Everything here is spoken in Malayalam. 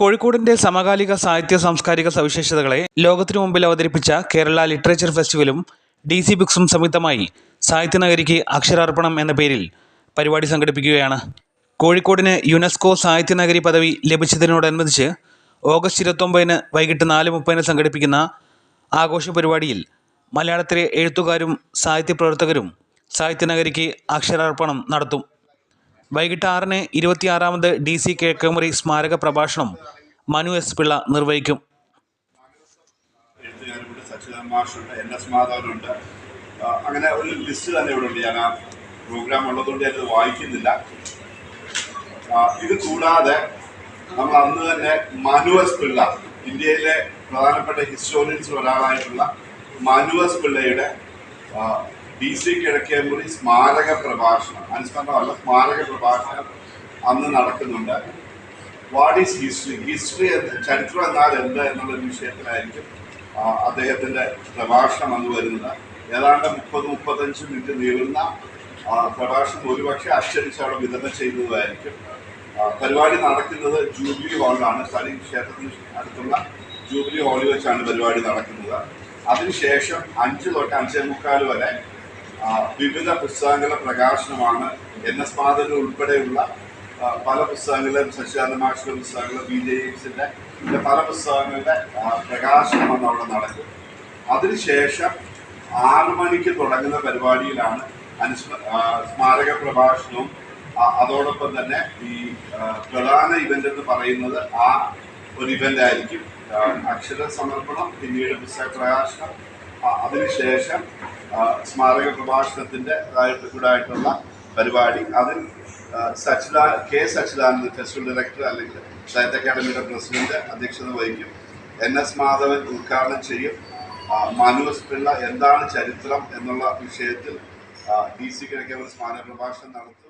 കോഴിക്കോടിന്റെ സമകാലിക സാഹിത്യ സാംസ്കാരിക സവിശേഷതകളെ ലോകത്തിനു മുമ്പിൽ അവതരിപ്പിച്ച കേരള ലിറ്ററേച്ചർ ഫെസ്റ്റിവലും ഡി സി ബുക്സും സംയുക്തമായി സാഹിത്യനഗരിക്ക് അക്ഷരാർപ്പണം എന്ന പേരിൽ പരിപാടി സംഘടിപ്പിക്കുകയാണ്. കോഴിക്കോടിന് യുനെസ്കോ സാഹിത്യനഗരി പദവി ലഭിച്ചതിനോടനുബന്ധിച്ച് ഓഗസ്റ്റ് ഇരുപത്തൊമ്പതിന് വൈകിട്ട് നാല് മുപ്പതിന് സംഘടിപ്പിക്കുന്ന ആഘോഷ പരിപാടിയിൽ മലയാളത്തിലെ എഴുത്തുകാരും സാഹിത്യപ്രവർത്തകരും സാഹിത്യനഗരിക്ക് അക്ഷരാർപ്പണം നടത്തും. വൈകിട്ട് ആറിന് ഇരുപത്തിയാറാമത് ഡി സി കിഴക്കമുറി സ്മാരക പ്രഭാഷണം മനു എസ് പിള്ള നിർവഹിക്കും. അങ്ങനെ ഒരു ലിസ്റ്റ് തന്നെ ഇവിടെ ഉണ്ട്. ഞാൻ ആ പ്രോഗ്രാം ഉള്ളതുകൊണ്ട് ഞാനത് വായിക്കുന്നില്ല. ഇത് കൂടാതെ നമ്മൾ അന്ന് തന്നെ മനു എസ് പിള്ള ഇന്ത്യയിലെ പ്രധാനപ്പെട്ട ഹിസ്റ്റോറിയൻസ് ഒരാളായിട്ടുള്ള മനു എസ് പിള്ളയുടെ ഡി സി കിഴക്കേമുറി സ്മാരക പ്രഭാഷണം അനുസ്മരണമല്ല സ്മാരക പ്രഭാഷണം അന്ന് നടക്കുന്നുണ്ട്. വാട്ട് ഈസ് ഹിസ്റ്ററി ഹിസ്റ്ററി ചരിത്രം എന്നാൽ എന്ത് എന്നുള്ളൊരു വിഷയത്തിലായിരിക്കും അദ്ദേഹത്തിന്റെ പ്രഭാഷണം അന്ന് വരുന്നത്. ഏതാണ്ട് മുപ്പത് മുപ്പത്തഞ്ച് മിനിറ്റ് നീളുന്ന പ്രഭാഷണം ഒരുപക്ഷെ അച്ചടിച്ച് അവിടെ വിതരണം ചെയ്യുന്നതായിരിക്കും. പരിപാടി നടക്കുന്നത് ജൂബിലി ഹാളിലാണ്. സ്ഥലം ക്ഷേത്രത്തിന് അടുത്തുള്ള ജൂബിലി ഹാളിൽ വെച്ചാണ് പരിപാടി നടക്കുന്നത്. അതിനുശേഷം അഞ്ച് തൊട്ട് അഞ്ചേ മുക്കാൽ വരെ വിവിധ പുസ്തകങ്ങളുടെ പ്രകാശനമാണ് എൻ എസ് മാധവൻ ഉൾപ്പെടെയുള്ള പല പുസ്തകങ്ങളും ശശികാന്ത മാഷിന്റെ പുസ്തകങ്ങൾ ബി ജെ എക്സിന്റെ പല പുസ്തകങ്ങളുടെ പ്രകാശനമാണ് അവിടെ നടക്കും അതിനുശേഷം ആറു മണിക്ക് തുടങ്ങുന്ന പരിപാടിയിലാണ് അനുസ്മ സ്മാരക പ്രഭാഷണവും അതോടൊപ്പം തന്നെ ഈ പ്രധാന ഇവന്റ് എന്ന് പറയുന്നത് ആ ഒരു ഇവന്റ് ആയിരിക്കും. അക്ഷര സമർപ്പണം പിന്നീട് പുസ്തക പ്രകാശനം അതിനുശേഷം സ്മാരക പ്രഭാഷണത്തിന്റെ ആയിട്ട് കൂടെ ആയിട്ടുള്ള പരിപാടി അതിൽ സച്ചിദാ കെ സച്ചിദാനന്ദ് ഫെസ്റ്റിവൽ ഡയറക്ടർ അല്ലെങ്കിൽ സാഹിത്യ അക്കാദമിയുടെ പ്രസിഡന്റ് അധ്യക്ഷത വഹിക്കും. എൻ എസ് മാധവൻ ഉദ്ഘാടനം ചെയ്യും. മനോജ് പിള്ള എന്താണ് ചരിത്രം എന്നുള്ള വിഷയത്തിൽ ഡി സി കിഴക്കവർ സ്മാരക പ്രഭാഷണം നടത്തും.